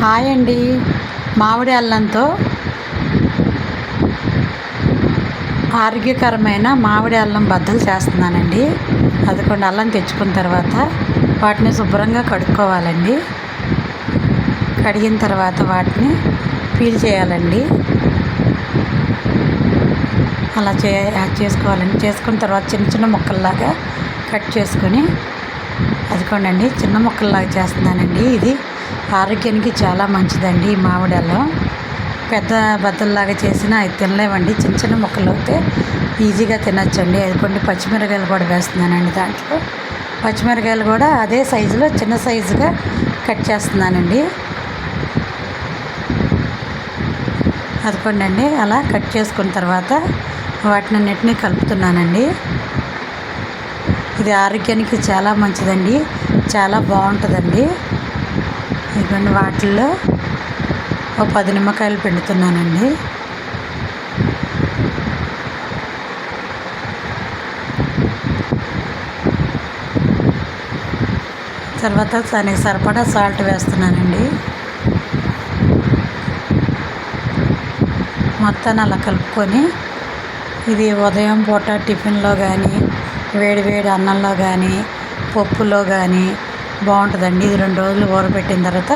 Hi అండి. మామిడి అల్లంతో ఆరోగ్యకరమైన మామిడి అల్లం బద్దలు చేస్తున్నానండి. అదికొండి అల్లం తెచ్చుకున్న తర్వాత వాటిని శుభ్రంగా కడుక్కోవాలండి. కడిగిన తర్వాత వాటిని పీల్ చేయాలండి. అలా చే చేసుకోవాలండి. చేసుకున్న తర్వాత చిన్న చిన్న ముక్కల్లాగా కట్ చేసుకొని అదికోండి చిన్న ముక్కల్లాగా చేస్తున్నానండి ఇది. ఆరోగ్యానికి చాలా మంచిదండి ఈ మామిడలో. పెద్ద బద్దల్లాగా చేసినా అది తినలేమండి చిన్న చిన్న ముక్కలు అయితే ఈజీగా తినచ్చండి. అదికోండి పచ్చిమిరకాయలు కూడా వేస్తున్నానండి దాంట్లో. పచ్చిమిరకాయలు కూడా అదే సైజులో చిన్న సైజుగా కట్ చేస్తున్నానండి. అదికోండి అలా కట్ చేసుకున్న తర్వాత వాటిని కలుపుతున్నానండి. ఇది ఆరోగ్యానికి చాలా మంచిదండి. చాలా బాగుంటుందండి. ఇవన్నీ వాటిల్లో ఒక పది నిమ్మకాయలు పిండుతున్నానండి. తర్వాత దానికి సరిపడా సాల్ట్ వేస్తున్నానండి. మొత్తాన్ని అలా కలుపుకొని ఇది ఉదయం పూట టిఫిన్లో కానీ వేడి వేడి అన్నంలో కానీ పప్పులో కానీ బాగుంటుందండి. ఇది రెండు రోజులు ఊరబెట్టిన తర్వాత